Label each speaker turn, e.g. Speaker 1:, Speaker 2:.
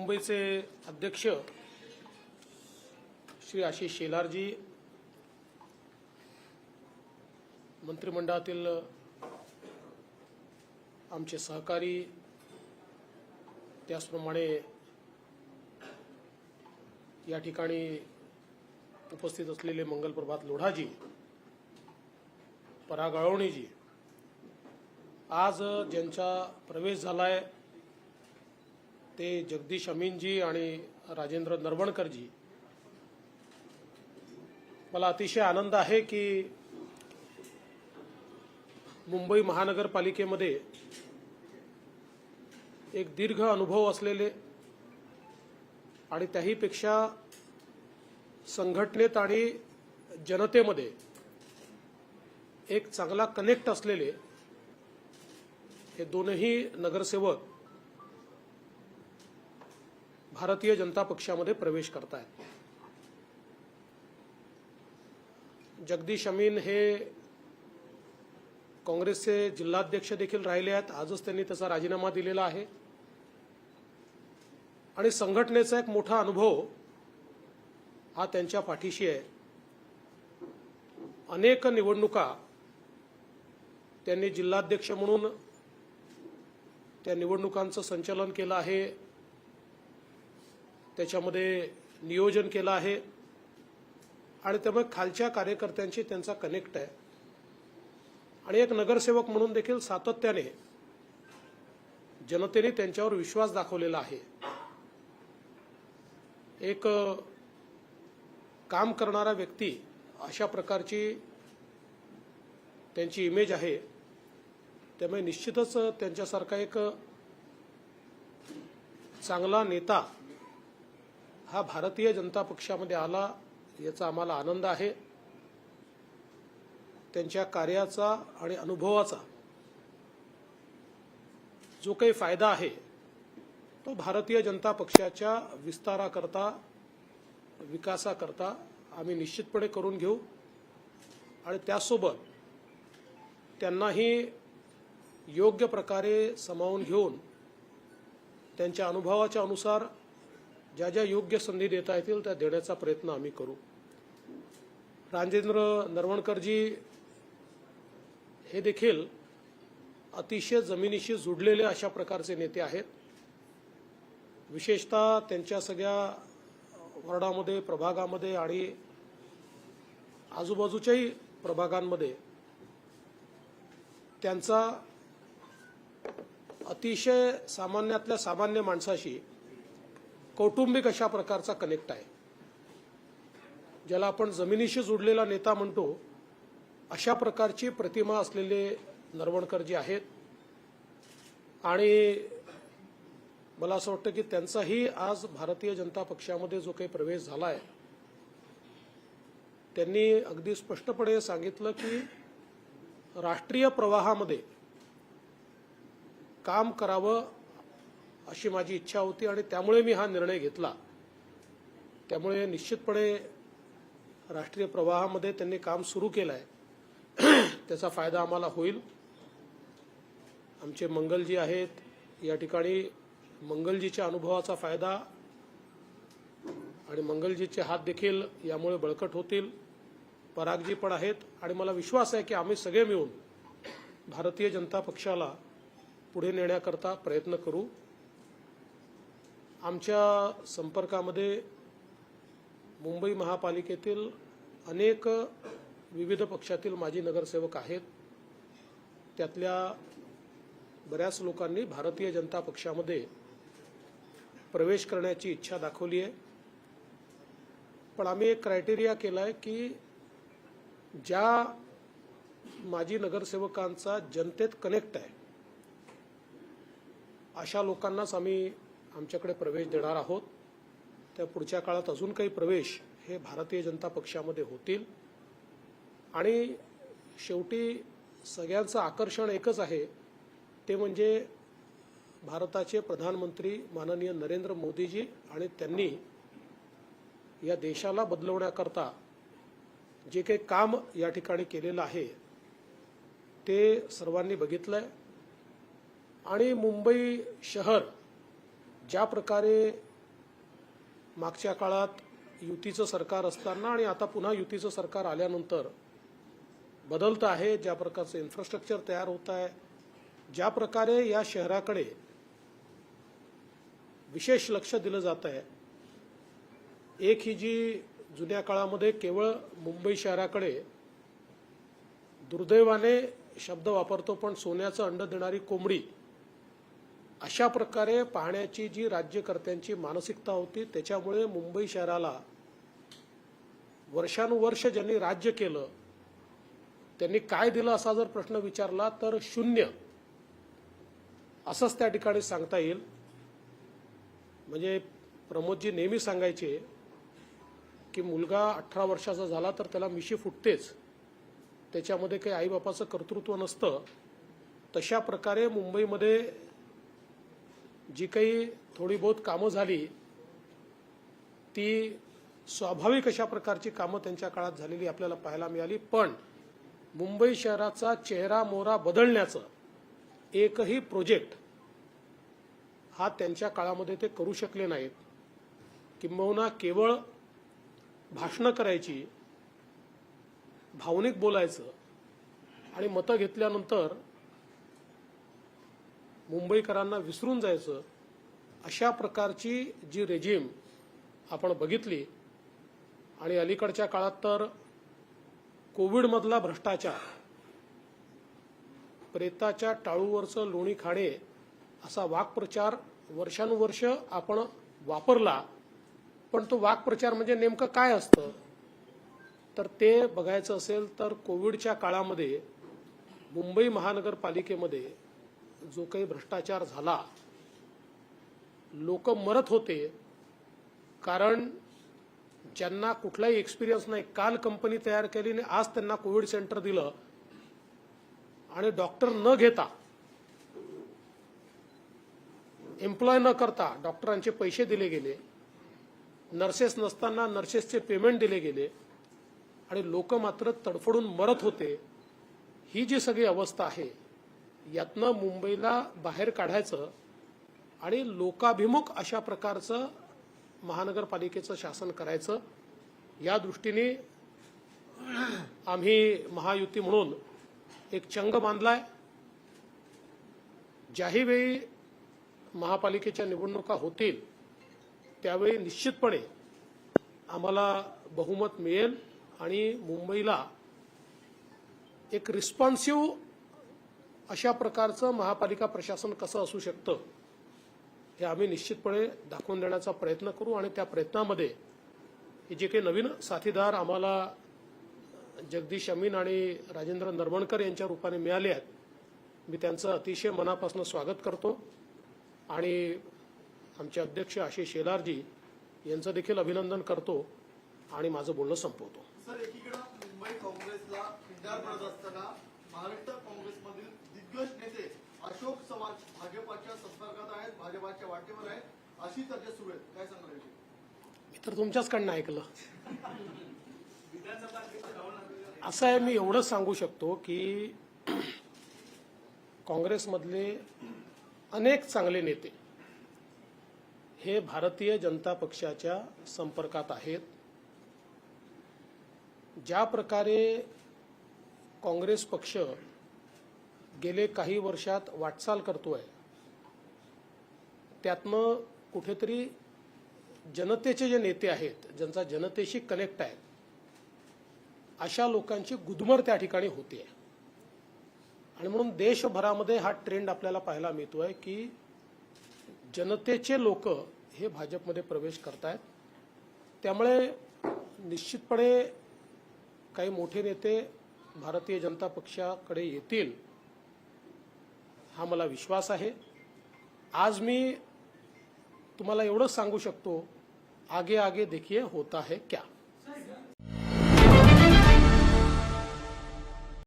Speaker 1: मुंबईचे अध्यक्ष श्री आशिष शेलारजी मंत्रिमंडळातील आमचे सहकारी त्याचप्रमाणे या ठिकाणी उपस्थित असलेले मंगलप्रभात लोढाजी पराग अळवणीजी आज ज्यांचा प्रवेश झालाय ते जगदीश अमीनजी आणि राजेंद्र नरवणकरजी. मला अतिशय आनंद आहे की मुंबई महानगरपालिकेमध्ये एक दीर्घ अनुभव असलेले आणि त्याहीपेक्षा संघटनेत आणि जनतेमध्ये एक चांगला कनेक्ट असलेले हे दोनही नगरसेवक भारतीय जनता पक्षामध्ये प्रवेश करतायत जगदीश अमीन हे काँग्रेसचे जिल्हाध्यक्ष देखील राहिले आहेत. आजच त्यांनी त्याचा राजीनामा दिलेला आहे. आणि संघटनेचा एक मोठा अनुभव हा त्यांच्या पाठीशी आहे. अनेक निवडणुका त्यांनी जिल्हाध्यक्ष म्हणून त्या निवडणुकांचं संचालन केलं आहे. त्याच्यामध्ये नियोजन केलं आहे. आणि त्यामुळे खालच्या कार्यकर्त्यांशी त्यांचा कनेक्ट आहे. आणि एक नगरसेवक म्हणून देखील सातत्याने जनतेने त्यांच्यावर विश्वास दाखवलेला आहे. एक काम करणारा व्यक्ती अशा प्रकारची त्यांची इमेज आहे. त्यामुळे निश्चितच त्यांच्यासारखा एक चांगला नेता हा भारतीय जनता पक्षामध्ये आला याचा आम्हाला आनंद आहे. त्यांच्या कार्याचा आणि अनुभवाचा जो काही फायदा आहे तो भारतीय जनता पक्षाच्या विस्ताराकरता विकासाकरता आम्ही निश्चितपणे करून घेऊ. आणि त्यासोबत त्यांनाही योग्य प्रकारे सामावून घेऊन त्यांच्या अनुभवाच्या अनुसार ज्या ज्या योग्य संधी देता येतील त्या देण्याचा प्रयत्न आम्ही करू. राजेंद्र नरवणकरजी हे देखील अतिशय जमिनीशी जुडलेले अशा प्रकारचे नेते आहेत. विशेषतः त्यांच्या सगळ्या वॉर्डामध्ये प्रभागामध्ये आणि आजूबाजूच्याही प्रभागांमध्ये त्यांचा अतिशय सामान्यातल्या सामान्य माणसाशी कौटुंबिक अशा प्रकारचा कनेक्ट आहे. ज्याला आपण जमिनीशी जुडलेला नेता म्हणतो अशा प्रकारची प्रतिमा असलेले नरवणकर जे आहेत आणि मला असं वाटतं की त्यांचाही आज भारतीय जनता पक्षामध्ये जो काही प्रवेश झाला आहे त्यांनी अगदी स्पष्टपणे सांगितलं की राष्ट्रीय प्रवाहामध्ये काम करावं अशी माझी इच्छा होती आणि त्यामुळे मी हा निर्णय घेतला. त्यामुळे निश्चितपणे राष्ट्रीय प्रवाहामध्ये त्यांनी काम सुरू केलं आहे त्याचा फायदा आम्हाला होईल. आमचे मंगलजी आहेत. या ठिकाणी मंगलजीच्या अनुभवाचा फायदा आणि मंगलजीचे हात देखील यामुळे बळकट होतील. परागजी पण आहेत आणि मला विश्वास आहे की आम्ही सगळे मिळून भारतीय जनता पक्षाला पुढे नेण्याकरता प्रयत्न करू. आमच्या संपर्कामध्ये मुंबई महापालिकेतील अनेक विविध पक्षातील माजी नगरसेवक आहेत. त्यातल्या बऱ्याच लोकांनी भारतीय जनता पक्षामध्ये प्रवेश करण्याची इच्छा दाखवली आहे. पण आम्ही एक क्रायटेरिया केला आहे की ज्या माजी नगरसेवकांचा जनतेत कनेक्ट आहे अशा लोकांनाच आम्ही आमच्याकडे प्रवेश देणार आहोत. त्या पुढच्या काळात अजून काही प्रवेश हे भारतीय जनता पक्षामध्ये होतील. आणि शेवटी सगळ्यांचं आकर्षण एकच आहे. ते म्हणजे भारताचे प्रधानमंत्री माननीय नरेंद्र मोदीजी आणि त्यांनी या देशाला बदलवण्याकरता जे काही काम या ठिकाणी केलेलं आहे ते सर्वांनी बघितलंय. आणि मुंबई शहर ज्या प्रकारे मागच्या काळात युतीचं सरकार असताना आणि आता पुन्हा युतीचं सरकार आल्यानंतर बदलतं आहे ज्या प्रकारचं इन्फ्रास्ट्रक्चर तयार होत आहे ज्या प्रकारे या शहराकडे विशेष लक्ष दिलं जात आहे. एक ही जी जुन्या काळामध्ये केवळ मुंबई शहराकडे दुर्दैवाने शब्द वापरतो पण सोन्याचं अंड देणारी कोंबडी अशा प्रकारे पाहण्याची जी राज्यकर्त्यांची मानसिकता होती त्याच्यामुळे मुंबई शहराला वर्षानुवर्ष ज्यांनी राज्य केलं त्यांनी काय दिलं असा जर प्रश्न विचारला तर शून्य. असंच त्या ठिकाणी सांगता येईल. म्हणजे प्रमोदजी नेहमी सांगायचे की मुलगा अठरा वर्षाचा झाला तर त्याला मिशी फुटतेच. त्याच्यामध्ये काही आईबापाचं कर्तृत्व नसतं. तशा प्रकारे मुंबईमध्ये जी काही थोडी बहुत कामं झाली ती स्वाभाविक अशा प्रकारची कामं त्यांच्या काळात झालेली आपल्याला पाहायला मिळाली. पण मुंबई शहराचा चेहरा मोहरा बदलण्याचं एकही प्रोजेक्ट हा त्यांच्या काळामध्ये ते करू शकले नाहीत. किंबहुना केवळ भाषणं करायची भावनिक बोलायचं आणि मतं घेतल्यानंतर मुंबईकरांना विसरून जायचं अशा प्रकारची जी रेजिम आपण बघितली आणि अलीकडच्या काळात तर कोविडमधला भ्रष्टाचार प्रेताच्या टाळूवरचं लोणी खाणे असा वाक्प्रचार वर्षानुवर्ष आपण वापरला पण तो वाक्प्रचार म्हणजे नेमकं काय असतं? तर ते बघायचं असेल तर कोविडच्या काळामध्ये मुंबई महानगरपालिकेमध्ये जो काही भ्रष्टाचार झाला लोक मरत होते कारण ज्यांना कुठलाही एक्सपिरियन्स नाही काल कंपनी तयार केली आणि आज त्यांना कोविड सेंटर दिलं आणि डॉक्टर न घेता एम्प्लॉय न करता डॉक्टरांचे पैसे दिले गेले नर्सेस नसताना नर्सेसचे पेमेंट दिले गेले आणि लोक मात्र तडफडून मरत होते. ही जी सगळी अवस्था आहे यातनं मुंबईला बाहेर काढायचं आणि लोकाभिमुख अशा प्रकारचं महानगरपालिकेचं शासन करायचं या दृष्टीने आम्ही महायुती म्हणून एक चंग बांधलाय. ज्याही वेळी महापालिकेच्या निवडणुका होतील त्यावेळी निश्चितपणे आम्हाला बहुमत मिळेल आणि मुंबईला एक रिस्पॉन्सिव्ह अशा प्रकारचं महापालिका प्रशासन कसं असू शकतं हे आम्ही निश्चितपणे दाखवून देण्याचा प्रयत्न करू आणि त्या प्रयत्नामध्ये हे जे काही नवीन साथीदार आम्हाला जगदीश अमीन आणि राजेंद्र नरवणकर यांच्या रूपाने मिळाले आहेत मी त्यांचं अतिशय मनापासून स्वागत करतो. आणि आमचे अध्यक्ष आशिष शेलारजी यांचं देखील अभिनंदन करतो आणि माझं बोलणं संपवतो.
Speaker 2: सर एकीकडे मुंबई काँग्रेसला असताना महाराष्ट्र अशोक चव्हाण भाजपाच्या संपर्कात आहेत भाजपाच्या वाटेवर आहेत. अशी चर्चा सुरू आहे काय सांगणार?
Speaker 1: मी तर तुमच्याचकडनं ऐकलं. असं आहे मी एवढंच सांगू शकतो की काँग्रेसमधले अनेक चांगले नेते हे भारतीय जनता पक्षाच्या संपर्कात आहेत. ज्या प्रकारे काँग्रेस पक्ष गेले काही वर्षात वाटचाल करतोय. त्यातनं कुठेतरी जनतेचे जे नेते आहेत ज्यांचा जनतेशी कनेक्ट आहे अशा लोकांची गुदमर त्या ठिकाणी होते आणि म्हणून देशभरामध्ये हा ट्रेंड आपल्याला पाहायला मिळतोय की जनतेचे लोक हे भाजपमध्ये प्रवेश करतायत. त्यामुळे निश्चितपणे काही मोठे नेते भारतीय जनता पक्षाकडे येतील हा मला विश्वास आहे. आज मी तुम्हाला एवढंच सांगू शकतो आगे आगे देखिए होता है क्या?